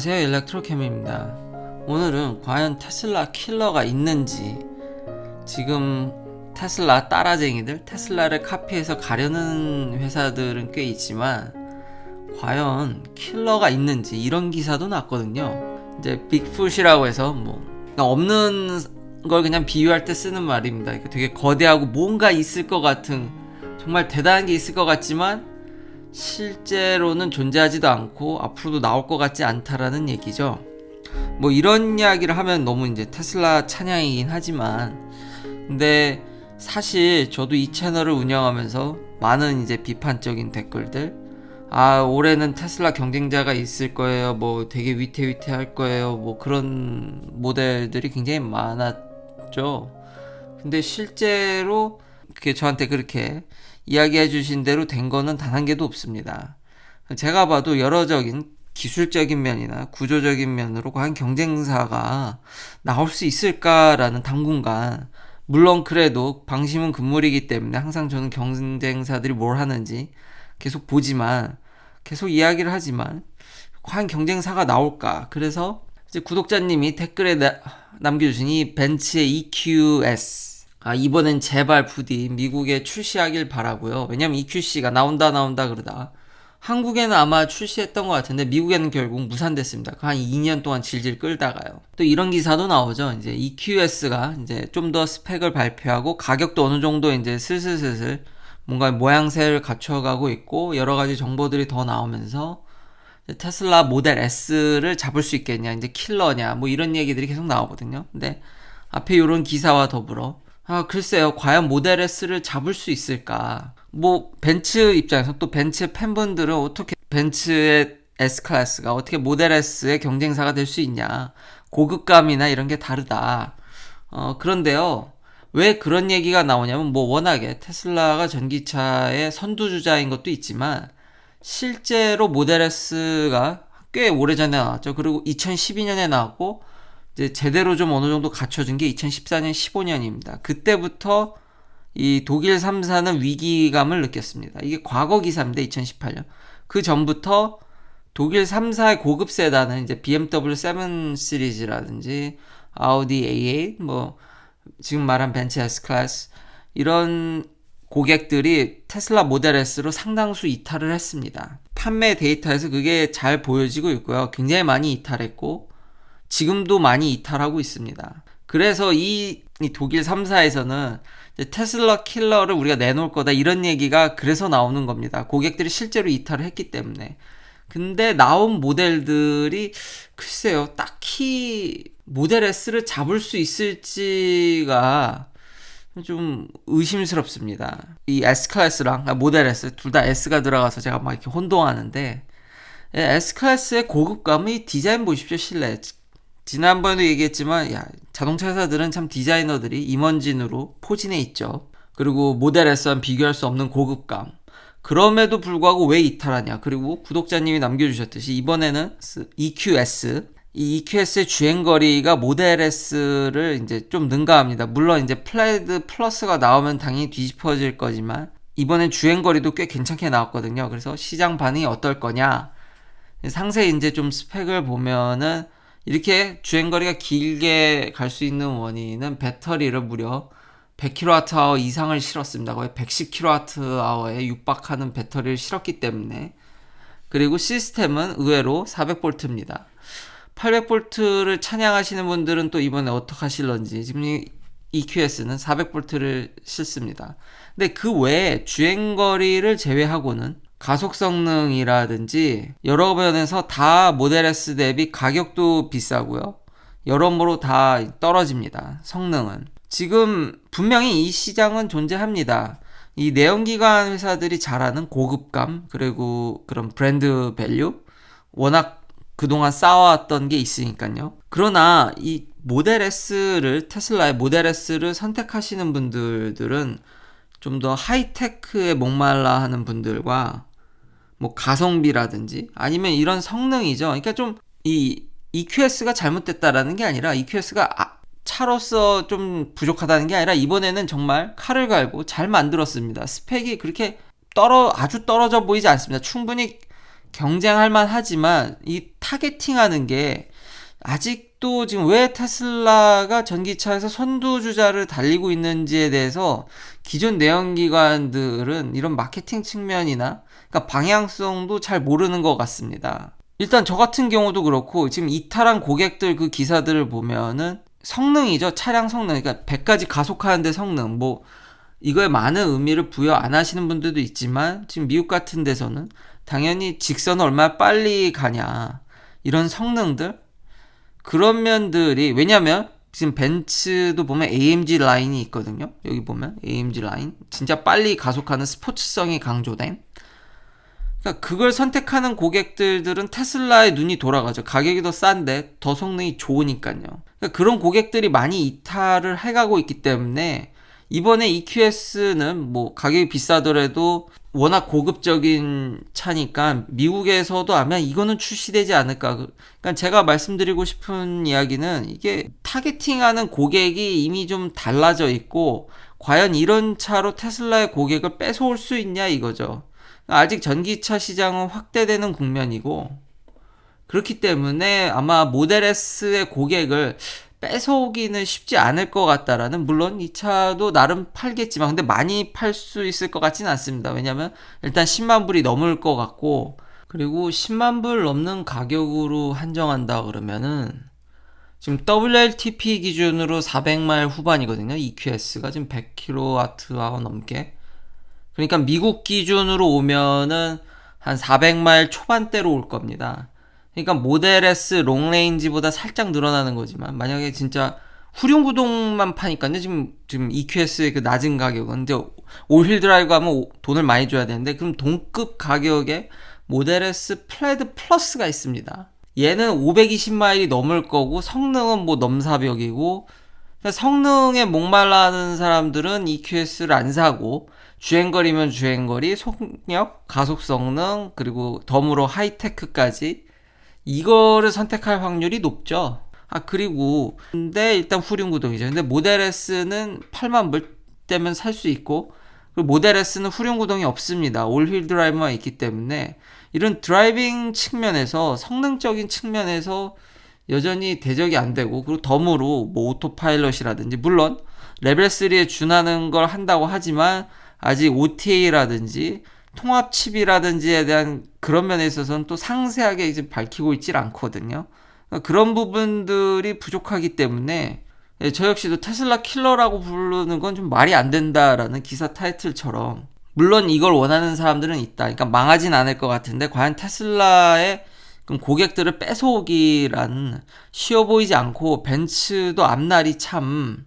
안녕하세요 일렉트로캠입니다. 오늘은 과연 테슬라 킬러가 있는지 지금 테슬라 따라쟁이들 테슬라를 카피해서 가려는 회사들은 꽤 있지만 과연 킬러가 있는지 이런 기사도 났거든요. 이제 빅풋이라고 해서 뭐 없는 걸 그냥 비유할 때 쓰는 말입니다. 되게 거대하고 뭔가 있을 것 같은 정말 대단한 게 있을 것 같지만 실제로는 존재하지도 않고 앞으로도 나올 것 같지 않다라는 얘기죠. 뭐 이런 이야기를 하면 너무 이제 테슬라 찬양이긴 하지만 근데 사실 저도 이 채널을 운영하면서 많은 이제 비판적인 댓글들 아 올해는 테슬라 경쟁자가 있을 거예요. 뭐 되게 위태위태할 거예요. 뭐 그런 모델들이 굉장히 많았죠. 근데 실제로 그게 저한테 그렇게 이야기해 주신 대로 된 거는 단 한 개도 없습니다. 제가 봐도 여러적인 기술적인 면이나 구조적인 면으로 과연 경쟁사가 나올 수 있을까라는 당분간 물론 그래도 방심은 금물이기 때문에 항상 저는 경쟁사들이 뭘 하는지 계속 보지만 계속 이야기를 하지만 과연 경쟁사가 나올까 그래서 이제 구독자님이 댓글에 나, 남겨주신 이 벤츠의 EQS 아, 이번엔 제발 부디 미국에 출시하길 바라고요. 왜냐면 EQC가 나온다 나온다 그러다 한국에는 아마 출시했던 것 같은데 미국에는 결국 무산됐습니다. 그한 2년 동안 질질 끌다가요. 또 이런 기사도 나오죠. 이제 EQS가 이제 좀 더 스펙을 발표하고 가격도 어느 정도 이제 슬슬슬슬 뭔가 모양새를 갖춰가고 있고 여러 가지 정보들이 더 나오면서 테슬라 모델 S를 잡을 수 있겠냐, 이제 킬러냐, 뭐 이런 얘기들이 계속 나오거든요. 근데 앞에 이런 기사와 더불어 아, 글쎄요. 과연 모델 S를 잡을 수 있을까? 뭐, 벤츠 입장에서 또 벤츠 팬분들은 어떻게 벤츠의 S클래스가 어떻게 모델 S의 경쟁사가 될 수 있냐? 고급감이나 이런 게 다르다. 어, 그런데요. 왜 그런 얘기가 나오냐면 뭐 워낙에 테슬라가 전기차의 선두주자인 것도 있지만 실제로 모델 S가 꽤 오래전에 나왔죠. 그리고 2012년에 나왔고 이제 제대로 좀 어느 정도 갖춰진 게 2014년, 15년입니다. 그때부터 이 독일 3사는 위기감을 느꼈습니다. 이게 과거 기사인데 2018년. 그 전부터 독일 3사의 고급 세단은 이제 BMW 7 시리즈라든지 아우디 A8 뭐 지금 말한 벤츠 S 클래스 이런 고객들이 테슬라 모델 S로 상당수 이탈을 했습니다. 판매 데이터에서 그게 잘 보여지고 있고요. 굉장히 많이 이탈했고 지금도 많이 이탈하고 있습니다. 그래서 이, 이 독일 3사에서는 테슬라 킬러를 우리가 내놓을 거다 이런 얘기가 그래서 나오는 겁니다. 고객들이 실제로 이탈을 했기 때문에. 근데 나온 모델들이 글쎄요, 딱히 모델 S를 잡을 수 있을지가 좀 의심스럽습니다. 이 S 클래스랑 아, 모델 S 둘 다 S가 들어가서 제가 막 이렇게 혼동하는데 S 클래스의 고급감이 디자인 보십시오 실내 지난번에도 얘기했지만 야, 자동차 회사들은 참 디자이너들이 임원진으로 포진해 있죠. 그리고 모델 S와 비교할 수 없는 고급감. 그럼에도 불구하고 왜 이탈하냐. 그리고 구독자님이 남겨주셨듯이 이번에는 EQS. 이 EQS의 주행거리가 모델 S를 이제 좀 능가합니다. 물론 이제 플레드 플러스가 나오면 당연히 뒤집어질 거지만 이번엔 주행거리도 꽤 괜찮게 나왔거든요. 그래서 시장 반응이 어떨 거냐. 상세 이제 좀 스펙을 보면은 이렇게 주행거리가 길게 갈 수 있는 원인은 배터리를 무려 100kWh 이상을 실었습니다. 거의 110kWh에 육박하는 배터리를 실었기 때문에 그리고 시스템은 의외로 400V입니다. 800V를 찬양하시는 분들은 또 이번에 어떻게 하실런지 지금 EQS는 400V를 실습니다. 근데 그 외에 주행거리를 제외하고는 가속 성능이라든지 여러 면에서 다 모델 S 대비 가격도 비싸고요. 여러모로 다 떨어집니다. 성능은. 지금 분명히 이 시장은 존재합니다. 이 내연기관 회사들이 잘하는 고급감, 그리고 그런 브랜드 밸류, 워낙 그동안 쌓아왔던 게 있으니까요. 그러나 이 모델 S를, 테슬라의 모델 S를 선택하시는 분들들은 좀 더 하이테크에 목말라 하는 분들과 뭐 가성비라든지 아니면 이런 성능이죠. 그러니까 좀 이 EQS가 잘못됐다라는 게 아니라 EQS가 아, 차로서 좀 부족하다는 게 아니라 이번에는 정말 칼을 갈고 잘 만들었습니다. 스펙이 그렇게 떨어 아주 떨어져 보이지 않습니다. 충분히 경쟁할 만하지만 이 타겟팅하는 게 아직도 지금 왜 테슬라가 전기차에서 선두주자를 달리고 있는지에 대해서 기존 내연기관들은 이런 마케팅 측면이나 그러니까 방향성도 잘 모르는 것 같습니다. 일단 저 같은 경우도 그렇고 지금 이탈한 고객들 그 기사들을 보면은 성능이죠. 차량 성능. 그러니까 100까지 가속하는데 성능. 뭐 이거에 많은 의미를 부여 안 하시는 분들도 있지만 지금 미국 같은 데서는 당연히 직선을 얼마나 빨리 가냐. 이런 성능들 그런 면들이 왜냐면 지금 벤츠도 보면 AMG 라인이 있거든요. 여기 보면 AMG 라인 진짜 빨리 가속하는 스포츠성이 강조된 그러니까 그걸 선택하는 고객들들은 테슬라에 눈이 돌아가죠. 가격이 더 싼데 더 성능이 좋으니까요. 그러니까 그런 고객들이 많이 이탈을 해가고 있기 때문에 이번에 EQS는 뭐 가격이 비싸더라도 워낙 고급적인 차니까 미국에서도 아마 이거는 출시되지 않을까. 그러니까 제가 말씀드리고 싶은 이야기는 이게 타겟팅하는 고객이 이미 좀 달라져 있고 과연 이런 차로 테슬라의 고객을 뺏어올 수 있냐 이거죠. 아직 전기차 시장은 확대되는 국면이고 그렇기 때문에 아마 모델 S의 고객을 뺏어오기는 쉽지 않을 것 같다라는 물론 이 차도 나름 팔겠지만 근데 많이 팔 수 있을 것 같지는 않습니다. 왜냐면 일단 10만 불이 넘을 것 같고 그리고 10만 불 넘는 가격으로 한정한다 그러면은 지금 WLTP 기준으로 400마일 후반이거든요. EQS가 지금 100kWh 넘게 그러니까 미국 기준으로 오면은 한 400마일 초반대로 올 겁니다. 그러니까 모델 S 롱레인지보다 살짝 늘어나는 거지만 만약에 진짜 후륜 구동만 파니까요. 지금 지금 EQS의 그 낮은 가격은 근데 올휠 드라이브 하면 돈을 많이 줘야 되는데 그럼 동급 가격에 모델 S 플레드 플러스가 있습니다. 얘는 520마일이 넘을 거고 성능은 뭐 넘사벽이고 성능에 목말라하는 사람들은 EQS를 안 사고 주행거리면 주행거리, 속력, 가속 성능, 그리고 덤으로 하이테크까지 이거를 선택할 확률이 높죠. 아, 그리고, 근데 일단 후륜 구동이죠. 근데 모델 S는 8만 불 때면 살 수 있고, 그리고 모델 S는 후륜 구동이 없습니다. 올휠 드라이브만 있기 때문에, 이런 드라이빙 측면에서, 성능적인 측면에서 여전히 대적이 안 되고, 그리고 덤으로 뭐 오토파일럿이라든지, 물론 레벨 3에 준하는 걸 한다고 하지만, 아직 OTA라든지 통합 칩이라든지에 대한 그런 면에 있어서는 또 상세하게 이제 밝히고 있질 않거든요. 그러니까 그런 부분들이 부족하기 때문에 예, 저 역시도 테슬라 킬러라고 부르는 건 좀 말이 안 된다라는 기사 타이틀처럼 물론 이걸 원하는 사람들은 있다. 그러니까 망하진 않을 것 같은데 과연 테슬라의 그럼 고객들을 뺏어오기란 쉬워 보이지 않고 벤츠도 앞날이 참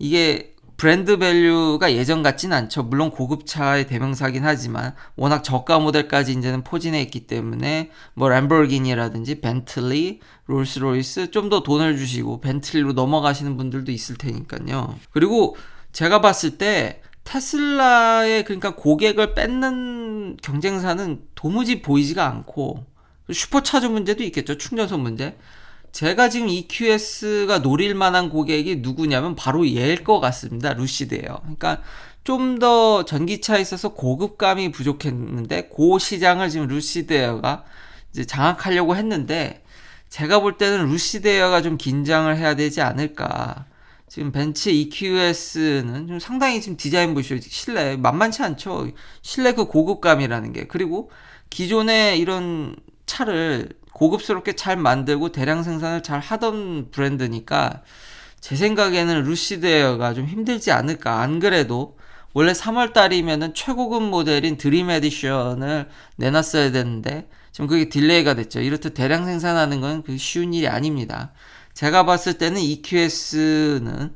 이게 브랜드 밸류가 예전 같진 않죠. 물론 고급차의 대명사긴 하지만 워낙 저가 모델까지 이제는 포진해 있기 때문에 뭐 램보르기니라든지 벤틀리, 롤스로이스 좀 더 돈을 주시고 벤틀리로 넘어가시는 분들도 있을 테니까요. 그리고 제가 봤을 때 테슬라의 그러니까 고객을 뺏는 경쟁사는 도무지 보이지가 않고 슈퍼차저 문제도 있겠죠. 충전소 문제. 제가 지금 EQS가 노릴 만한 고객이 누구냐면 바로 얘일 것 같습니다. 루시드예요. 그러니까 좀 더 전기차에 있어서 고급감이 부족했는데 그 시장을 지금 루시드 에어가 이제 장악하려고 했는데 제가 볼 때는 루시드 에어가 좀 긴장을 해야 되지 않을까. 지금 벤츠 EQS는 좀 상당히 지금 디자인 보시죠. 실내 만만치 않죠. 실내 그 고급감이라는 게. 그리고 기존에 이런 차를 고급스럽게 잘 만들고 대량 생산을 잘 하던 브랜드니까 제 생각에는 루시드 에어가 좀 힘들지 않을까. 안 그래도 원래 3월 달이면은 최고급 모델인 드림 에디션을 내놨어야 되는데 지금 그게 딜레이가 됐죠. 이렇듯 대량 생산하는 건그 쉬운 일이 아닙니다. 제가 봤을 때는 EQS는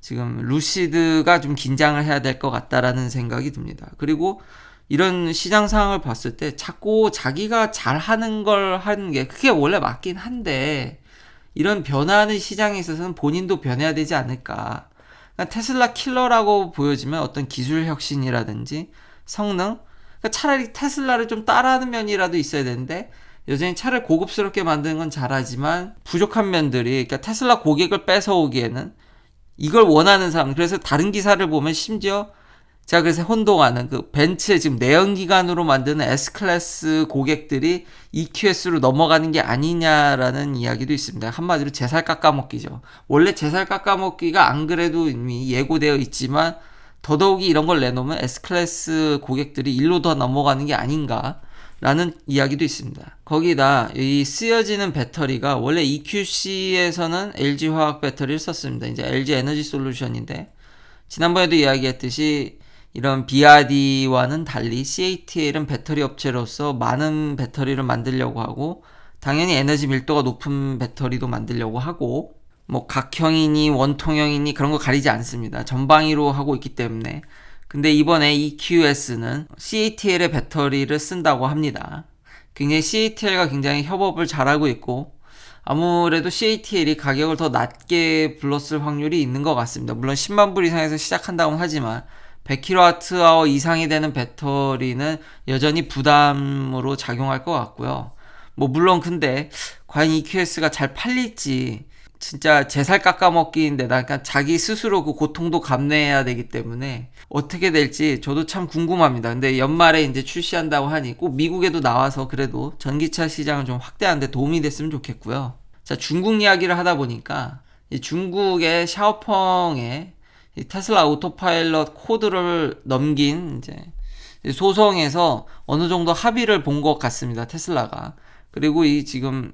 지금 루시드가 좀 긴장을 해야 될 것 같다라는 생각이 듭니다. 그리고 이런 시장 상황을 봤을 때 자꾸 자기가 잘하는 걸 하는 게 그게 원래 맞긴 한데 이런 변화하는 시장에 있어서는 본인도 변해야 되지 않을까. 그러니까 테슬라 킬러라고 보여지면 어떤 기술 혁신이라든지 성능 그러니까 차라리 테슬라를 좀 따라하는 면이라도 있어야 되는데 여전히 차를 고급스럽게 만드는 건 잘하지만 부족한 면들이 그러니까 테슬라 고객을 뺏어오기에는 이걸 원하는 사람 그래서 다른 기사를 보면 심지어 제가 그래서 혼동하는 그 벤츠의 지금 내연기관으로 만드는 S클래스 고객들이 EQS로 넘어가는 게 아니냐라는 이야기도 있습니다. 한마디로 제살 깎아먹기죠. 원래 제살 깎아먹기가 안 그래도 이미 예고되어 있지만 더더욱이 이런 걸 내놓으면 S클래스 고객들이 일로 더 넘어가는 게 아닌가 라는 이야기도 있습니다. 거기다 이 쓰여지는 배터리가 원래 EQC에서는 LG 화학 배터리를 썼습니다. 이제 LG 에너지 솔루션인데 지난번에도 이야기했듯이 이런 BRD와는 달리 CATL은 배터리 업체로서 많은 배터리를 만들려고 하고 당연히 에너지 밀도가 높은 배터리도 만들려고 하고 뭐 각형이니 원통형이니 그런 거 가리지 않습니다. 전방위로 하고 있기 때문에 근데 이번에 EQS는 CATL의 배터리를 쓴다고 합니다. 굉장히 CATL과 굉장히 협업을 잘하고 있고 아무래도 CATL이 가격을 더 낮게 불렀을 확률이 있는 것 같습니다. 물론 10만 불 이상에서 시작한다고 하지만 100kWh 이상이 되는 배터리는 여전히 부담으로 작용할 것 같고요. 뭐 물론 근데 과연 EQS가 잘 팔릴지 진짜 제살 깎아먹기인데다 그러니까 자기 스스로 그 고통도 감내해야 되기 때문에 어떻게 될지 저도 참 궁금합니다. 근데 연말에 이제 출시한다고 하니 꼭 미국에도 나와서 그래도 전기차 시장을 좀 확대하는데 도움이 됐으면 좋겠고요. 자 중국 이야기를 하다 보니까 이 중국의 샤오펑에 이 테슬라 오토파일럿 코드를 넘긴 이제 소송에서 어느 정도 합의를 본 것 같습니다. 테슬라가. 그리고 이 지금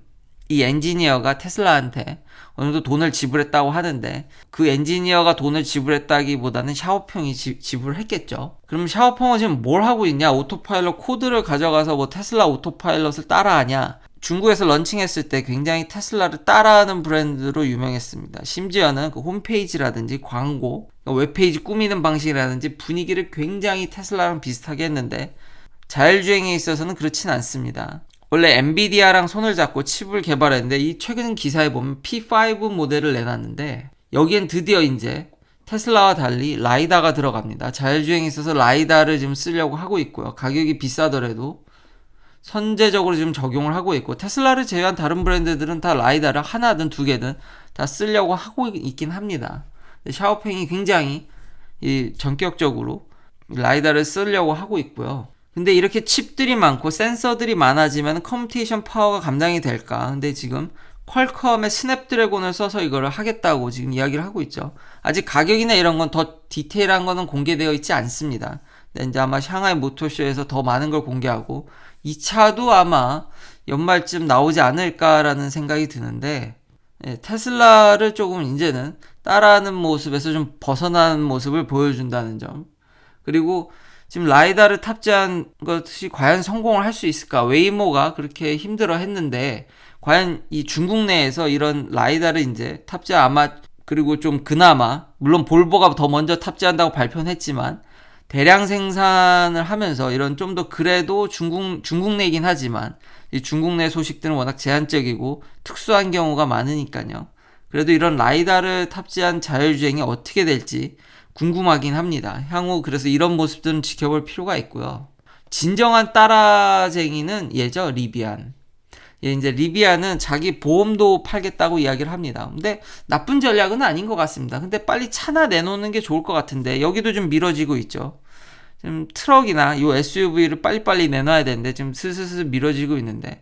이 엔지니어가 테슬라한테 어느 정도 돈을 지불했다고 하는데 그 엔지니어가 돈을 지불했다기보다는 샤오펑이 지, 지불했겠죠. 그럼 샤오펑은 지금 뭘 하고 있냐? 오토파일럿 코드를 가져가서 뭐 테슬라 오토파일럿을 따라하냐? 중국에서 런칭했을 때 굉장히 테슬라를 따라하는 브랜드로 유명했습니다. 심지어는 그 홈페이지라든지 광고, 웹페이지 꾸미는 방식이라든지 분위기를 굉장히 테슬라랑 비슷하게 했는데 자율주행에 있어서는 그렇진 않습니다. 원래 엔비디아랑 손을 잡고 칩을 개발했는데 이 최근 기사에 보면 P5 모델을 내놨는데 여기엔 드디어 이제 테슬라와 달리 라이다가 들어갑니다. 자율주행에 있어서 라이다를 지금 쓰려고 하고 있고요. 가격이 비싸더라도 선제적으로 지금 적용을 하고 있고 테슬라를 제외한 다른 브랜드들은 다 라이다를 하나든 두 개든 다 쓰려고 하고 있긴 합니다. 샤오팽이 굉장히 이 전격적으로 라이다를 쓰려고 하고 있고요. 근데 이렇게 칩들이 많고 센서들이 많아지면 커뮤니케이션 파워가 감당이 될까? 근데 지금 퀄컴의 스냅드래곤을 써서 이거를 하겠다고 지금 이야기를 하고 있죠. 아직 가격이나 이런 건 더 디테일한 거는 공개되어 있지 않습니다. 근데 이제 아마 샹하이 모토쇼에서 더 많은 걸 공개하고 이 차도 아마 연말쯤 나오지 않을까라는 생각이 드는데 예, 테슬라를 조금 이제는 따라하는 모습에서 좀 벗어나는 모습을 보여준다는 점. 그리고 지금 라이다를 탑재한 것이 과연 성공을 할 수 있을까? 웨이모가 그렇게 힘들어 했는데 과연 이 중국 내에서 이런 라이다를 이제 탑재 아마 그리고 좀 그나마 물론 볼보가 더 먼저 탑재한다고 발표는 했지만 대량 생산을 하면서 이런 좀 더 그래도 중국 중국 내긴 하지만 이 중국 내 소식들은 워낙 제한적이고 특수한 경우가 많으니까요. 그래도 이런 라이다를 탑재한 자율주행이 어떻게 될지 궁금하긴 합니다. 향후 그래서 이런 모습들은 지켜볼 필요가 있고요. 진정한 따라쟁이는 예죠 리비안. 예, 이제 리비아는 자기 보험도 팔겠다고 이야기를 합니다. 근데 나쁜 전략은 아닌 것 같습니다. 근데 빨리 차나 내놓는 게 좋을 것 같은데 여기도 좀 미뤄지고 있죠. 지금 트럭이나 요 SUV를 빨리빨리 내놔야 되는데 지금 슬슬슬 미뤄지고 있는데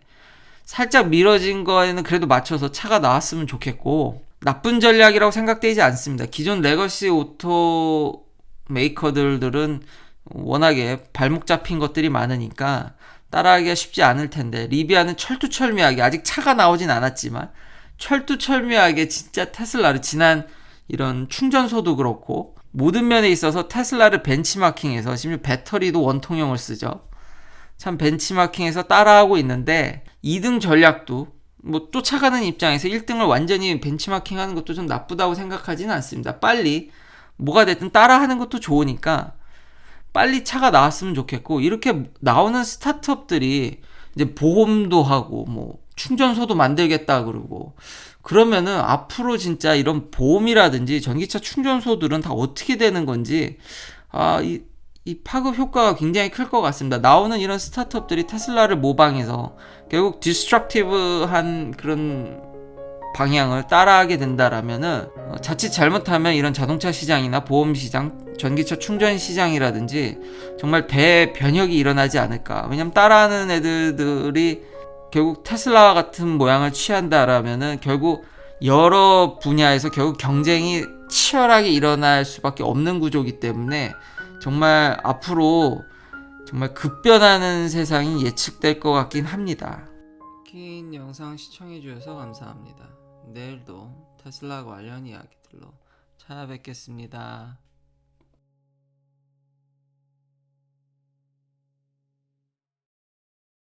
살짝 미뤄진 거에는 그래도 맞춰서 차가 나왔으면 좋겠고 나쁜 전략이라고 생각되지 않습니다. 기존 레거시 오토 메이커들들은 워낙에 발목 잡힌 것들이 많으니까 따라하기가 쉽지 않을 텐데 리비아는 철두철미하게 아직 차가 나오진 않았지만 철두철미하게 진짜 테슬라를 지난 이런 충전소도 그렇고 모든 면에 있어서 테슬라를 벤치마킹해서 심지어 배터리도 원통형을 쓰죠. 참 벤치마킹해서 따라하고 있는데 2등 전략도 뭐 쫓아가는 입장에서 1등을 완전히 벤치마킹하는 것도 좀 나쁘다고 생각하지는 않습니다. 빨리 뭐가 됐든 따라하는 것도 좋으니까 빨리 차가 나왔으면 좋겠고 이렇게 나오는 스타트업들이 이제 보험도 하고 뭐 충전소도 만들겠다 그러고 그러면은 앞으로 진짜 이런 보험이라든지 전기차 충전소들은 다 어떻게 되는 건지 아이 이 파급 효과가 굉장히 클 것 같습니다. 나오는 이런 스타트업들이 테슬라를 모방해서 결국 디스트럭티브한 그런 방향을 따라하게 된다라면은 어, 자칫 잘못하면 이런 자동차 시장이나 보험 시장, 전기차 충전 시장이라든지 정말 대변혁이 일어나지 않을까. 왜냐면 따라하는 애들들이 결국 테슬라와 같은 모양을 취한다라면은 결국 여러 분야에서 결국 경쟁이 치열하게 일어날 수밖에 없는 구조이기 때문에 정말 앞으로 정말 급변하는 세상이 예측될 것 같긴 합니다. 긴 영상 시청해 주셔서 감사합니다. 내일도 테슬라 관련 이야기들로 찾아뵙겠습니다.